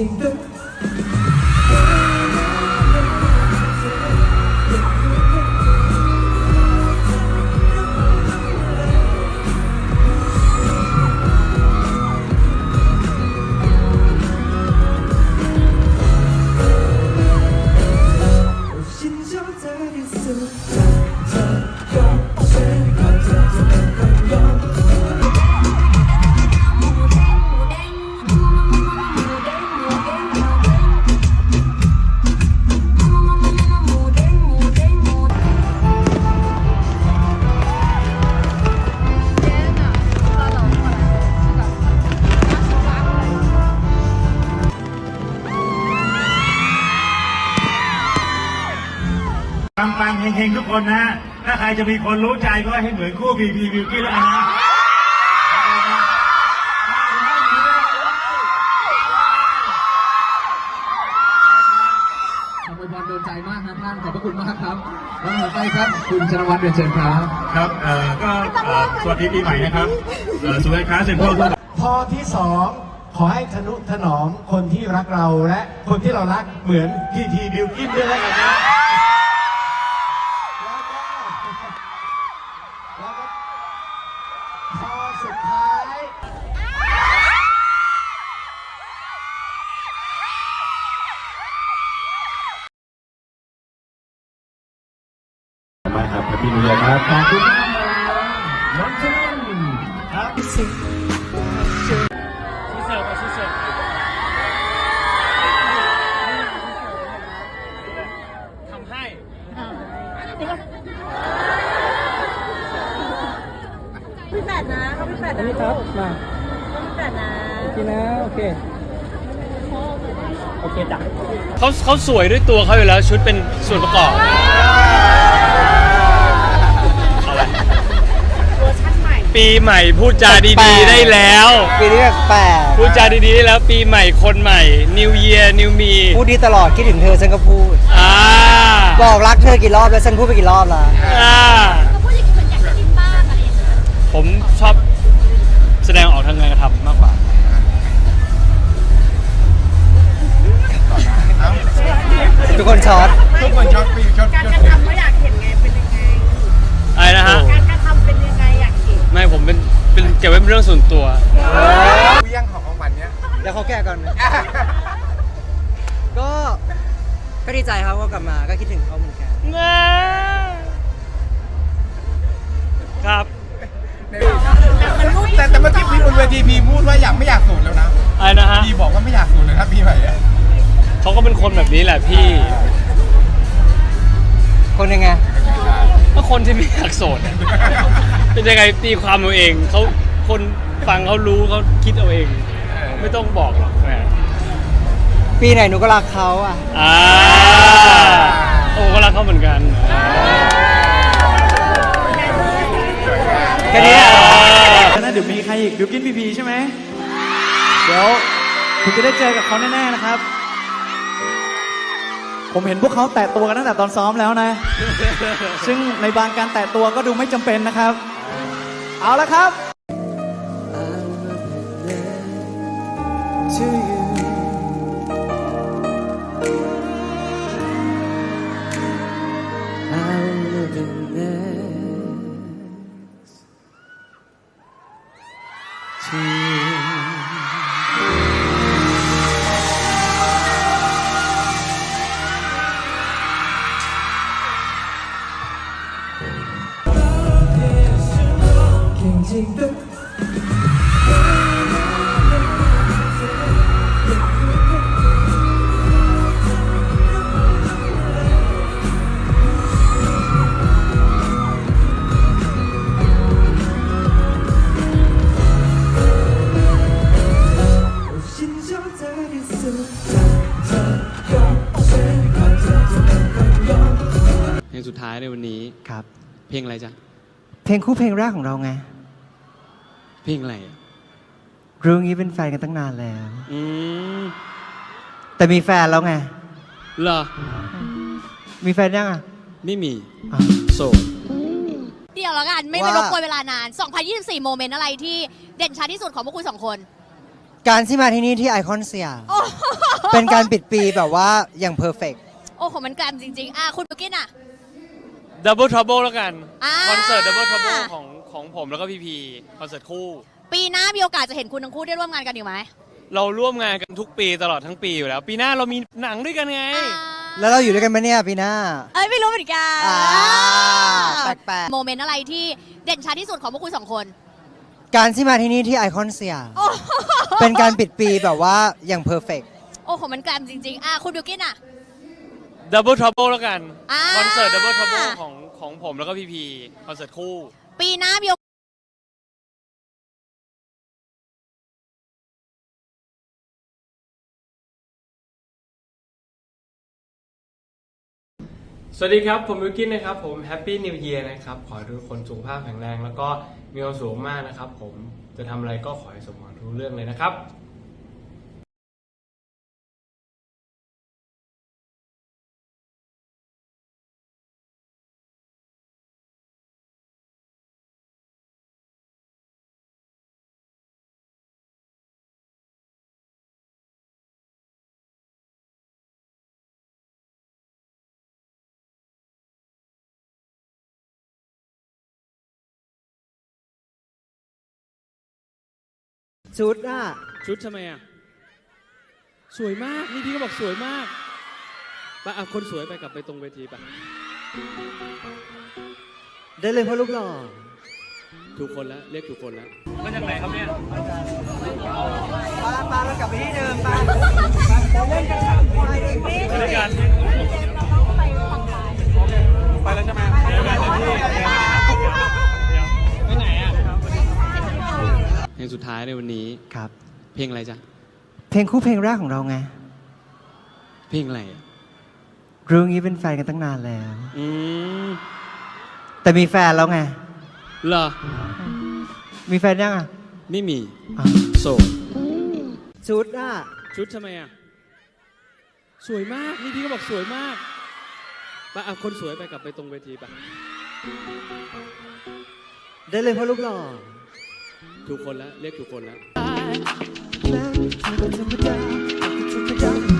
ริ ปังปังๆเฮงๆทุกคนนะ ถ้าใครจะมีคนรู้ใจก็ให้เหมือนคู่พีพีวิวกี้แล้วกันนะขอบคุณพรโดนใจมากครับท่าน ขอบพระคุณมากครับแล้วต่อไปครับ คุณชนวัฒน์เรียนเชิญครับ ครับเอ่อก็เอ่อสวัสดีปีใหม่นะครับเอ่อสุริยค้าเซ็นทรัลทั่วพอที่สองขอให้ทนุถนอมคนที่รักเราและคนที่เรารักเหมือนพีทีบิวกินด้วยแล้วกันนะ ครับขอบคุณมากน้องเจนครับชีเสิร์ฟอะชีเสิร์ฟทำให้พี่แปดนะเขาพี่แปดอันนะนี้ครับมาเขาพี่แปดนะโอเคนะโอเคโอเคจ้ะเขาเขาสวยด้วยตัวเขาอยู่แล้วชุดเป็นส่วนประกอบ ปีใหม่พูดจาดีๆได้แล้ว ปีนี้แปลกพูดจาดีๆได้แล้วปีใหม่คนใหม่ New Year New Me ๆพูดดีตลอดคิดถึงเธอฉันก็พูด อ่าบอกรักเธอกี่รอบแล้วฉันพูดไปกี่รอบแล้วอ่าเขาพูดอย่างนี้เหมือนอยากจะกินบ้างอะไรอย่างเงี้ยผมชอบแสดงออกทางการกระทำมากกว่า ทุกคนช็อตการกระทำเขาอยากเห็นไง ผมเป็นเป็นเก็บไว้เป็นเรื่องส่วนตัวเดี๋ยวเขาแก้ก่อนนะก็ก็ดีใจครับว่ากลับมาก็คิดถึงเขาเหมือนกัน ครับแต่แต่เมื่อกี้พีบนเวทีพีพูดว่าอยากไม่อยากสูดแล้วนะอะไรนะฮะ พีบอกว่าไม่อยากสูดเลยนะพี่ใหม่อะเขาก็เป็นคนแบบนี้แหละพี่คนยังไง ก็คนที่ไม่อยากโสดอะ เป็นยังไงตีความเอาเองเขาคนฟังเขารู้เขาคิดเอาเอง ไม่ต้องบอกหรอกแหมปีไหนหนูก็รักเขาอะ อ่าโอ้ก็รักเขาเหมือนกัน แค่นี้อะนะเดี๋ยวมีใครอีกบิวกินพีพีใช่ไหมเดี๋ยวคุณจะได้เจอกับเขาแน่ๆนะครับ ผมเห็นพวกเขาแตะตัวกันตั้งแต่ตอนซ้อมแล้วนะ ซึ่งในบางการแตะตัวก็ดูไม่จำเป็นนะครับ เอาละครับายในวันนี้ครับ เพลงอะไรจ๊ะ เพลงคู่เพลงแรกของเราไง เพลงอะไรอะรู้งี้เป็นแฟนกันตั้งนานแล้ว อืมแต่มีแฟนแล้วไง เหรอ มีแฟนยังอะไม่มีอ้าวโสด เดี๋ยวแล้วกันไม่ว่ามารบกวนเวลานาน 2024 โมเมนต์อะไรที่เด่นชัดที่สุดของพวกคุณสองคน การที่มาที่นี่ที่ไอคอนสยามโอ้โหเป็นการปิดปีแบบว่าอย่างเพอร์เฟก โอ้โหมันแกรมจริง ๆ อะ คุณบิวกินอะ Double Trouble แล้วกัน อ่า คอนเสิร์ต Double Trouble ของของผมแล้วก็พีพีคอนเสิร์ตคู่ ปีหน้ามีโอกาสจะเห็นคุณทั้งคู่ได้ร่วมงานกันอยู่ไหมเราร่วมงานกันทุกปีตลอดทั้งปีอยู่แล้ว ปีหน้าเรามีหนังด้วยกันไงอ่าแล้วเราอยู่ด้วยกันไหมเนี่ยพี่หน้า เอ้ยไม่รู้เหมือนกันอ่าแปลกๆ โมเมนต์อะไรที่เด่นชัดที่สุดของพวกคุณสองคน การที่มาที่นี่ที่ไอคอนสยามโอ้โหเป็นการปิดปีแบบว่าอย่างเพอร์เฟกโอ้โหมันแกรมจริงๆ อะคุณบิวกินอะ Double Trouble แล้วกัน อ่า คอนเสิร์ต Double Trouble ของของผมแล้วก็พีพีคอนเสิร์ตคู่ ปีหน้ามีโอกาสสวัสดีครับ ผมวิวกินนะครับ ผมแฮปปี้นิวเยียร์นะครับ ขอให้ทุกคนสุขภาพแข็งแรง แล้วก็มีความสุขมากนะครับ ผมจะทำอะไรก็ขอให้สมหวังทุกเรื่องเลยนะครับ ชุดอะ ชุดทำไมอะ สวยมาก นี่พี่ก็บอกสวยมาก ไปเอาคนสวยไปกลับไปตรงเวทีไป ได้เลยพ่อลูกหล่อ ถูกคนแล้ว เรียกถูกคนแล้ว มาจากไหนครับเนี่ยปาปาเรากลับไปที่เดิมปารายการไปายในวันนี้ ครับ เพลงอะไรจ๊ะ เพลงคู่เพลงแรกของเราไง เพลงอะไรอะรู้งี้เป็นแฟนกันตั้งนานแล้ว อืมแต่มีแฟนแล้วไง เหรอ มีแฟนยังอะไม่มีอะโสดชุดอะ ชุดทำไมอะ สวยมาก นี่พี่ก็บอกสวยมากไปเอาคนสวยไปกลับไปตรงเวทีไป ได้เลยพ่อลูกหล่อ ถูกคนแล้วเรียกถูกคนแล้ว